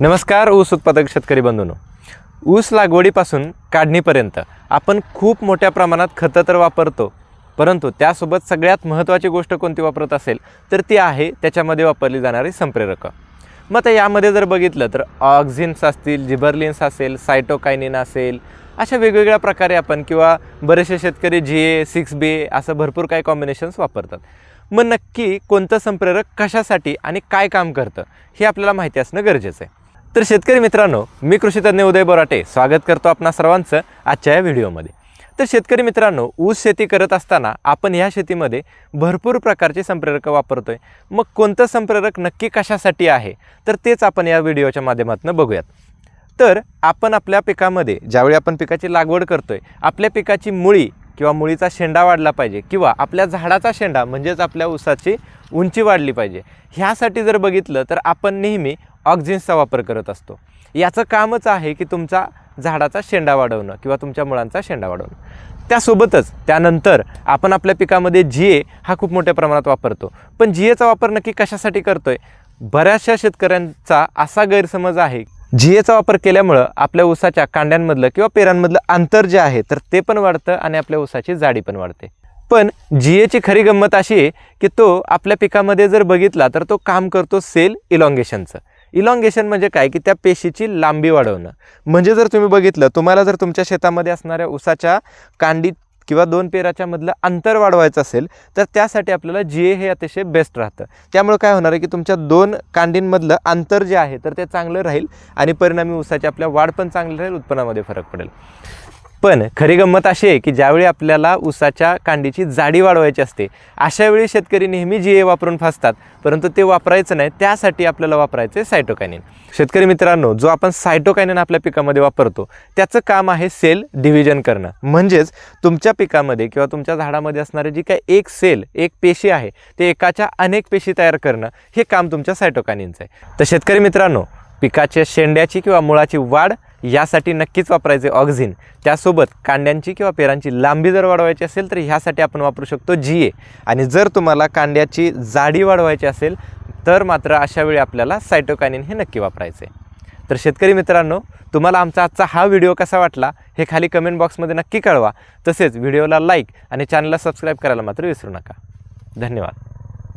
नमस्कार ऊस उत्पादक शेतकरी बंधूंनो. ऊस लागवडीपासून काढणीपर्यंत आपण खूप मोठ्या प्रमाणात खतं तर वापरतो परंतु त्यासोबत सगळ्यात महत्त्वाची गोष्ट कोणती वापरत असेल तर ती आहे त्याच्यामध्ये वापरली जाणारी संप्रेरकं. मग आता यामध्ये जर बघितलं तर ऑक्झिन्स असतील जिबर्लिन्स असेल सायटोकायनिन असेल अशा वेगवेगळ्या प्रकारे आपण किंवा बरेचसे शेतकरी जी ए सिक्स बी ए असं भरपूर काही कॉम्बिनेशन्स वापरतात. मग नक्की कोणतं संप्रेरक कशासाठी आणि काय काम करतं हे आपल्याला माहिती असणं गरजेचं आहे. तर शेतकरी मित्रांनो मी कृषीतज्ञ उदय बोराटे स्वागत करतो आपणा सर्वांचं आजच्या या व्हिडिओमध्ये. तर शेतकरी मित्रांनो ऊस शेती करत असताना आपण ह्या शेतीमध्ये भरपूर प्रकारचे संप्रेरकं आहे मग कोणतं संप्रेरक नक्की कशासाठी आहे? तर तेच आपण या व्हिडिओच्या माध्यमातून बघूयात. तर आपण आपल्या पिकामध्ये ज्यावेळी आपण पिकाची लागवड करतो आहे आपल्या पिकाची मुळी किंवा मुळीचा शेंडा वाढला पाहिजे किंवा आपल्या झाडाचा शेंडा म्हणजेच आपल्या ऊसाची उंची वाढली पाहिजे ह्यासाठी जर बघितलं तर आपण नेहमी ऑक्झिन्सचा वापर करत असतो. याचं कामच आहे की तुमचा झाडाचा शेंडा वाढवणं किंवा तुमच्या मुळांचा शेंडा वाढवणं. त्यासोबतच त्यानंतर आपण आपल्या पिकामध्ये जिए हा खूप मोठ्या प्रमाणात वापरतो. पण जिएचा वापर नक्की कशासाठी करतो आहे बऱ्याचशा शेतकऱ्यांचा असा गैरसमज आहे. जिएचा वापर केल्यामुळं आपल्या ऊसाच्या कांड्यांमधलं किंवा पेरांमधलं अंतर जे आहे तर ते पण वाढतं आणि आपल्या ऊसाची जाडी पण वाढते. पण जिएची खरी गंमत अशी आहे की तो आपल्या पिकामध्ये जर बघितला तर तो काम करतो सेल इलॉंगेशनचं. इलॉंगेशन म्हणजे काय? की त्या पेशीची लांबी वाढवणं. म्हणजे जर तुम्ही बघितलं तुम्हाला जर तुमच्या शेतामध्ये असणाऱ्या ऊसाच्या कांडीत किंवा दोन पेराच्या मधलं अंतर वाढवायचं असेल तर त्यासाठी आपल्याला जी ए हे अतिशय बेस्ट राहतं. त्यामुळे काय होणार आहे की तुमच्या दोन कांडींमधलं अंतर जे आहे तर ते चांगलं राहील आणि परिणामी ऊसाची आपल्या वाढ पण चांगली राहील उत्पन्नामध्ये फरक पडेल. पण खरी गंमत अशी आहे की ज्यावेळी आपल्याला ऊसाच्या कांडीची जाडी वाढवायची असते अशा वेळी शेतकरी नेहमी जी ए वापरून फसतात परंतु ते वापरायचं नाही त्यासाठी आपल्याला वापरायचं आहे सायटोकायनिन शेतकरी मित्रांनो जो आपण सायटोकायनिन आपल्या पिकामध्ये वापरतो त्याचं काम आहे सेल डिव्हिजन करणं. म्हणजेच तुमच्या पिकामध्ये किंवा तुमच्या झाडामध्ये असणारे जी काय एक सेल एक पेशी आहे ते एकाच्या अनेक पेशी तयार करणं हे काम तुमच्या सायटोकायनिनचं आहे. तर शेतकरी मित्रांनो पिकाच्या शेंड्याची किंवा मुळाची वाढ यासाठी नक्कीच वापरायचे ऑक्झिन त्यासोबत कांड्यांची किंवा पेरांची लांबी जर वाढवायची असेल तर ह्यासाठी आपण वापरू शकतो जी ए आणि जर तुम्हाला कांड्याची जाडी वाढवायची असेल तर मात्र अशावेळी आपल्याला सायटोकायनिन हे नक्की वापरायचे. तर शेतकरी मित्रांनो तुम्हाला आमचा आजचा हा व्हिडिओ कसा वाटला हे खाली कमेंट बॉक्समध्ये नक्की कळवा. तसेच व्हिडिओला लाईक आणि चॅनलला सबस्क्राईब करायला मात्र विसरू नका. धन्यवाद.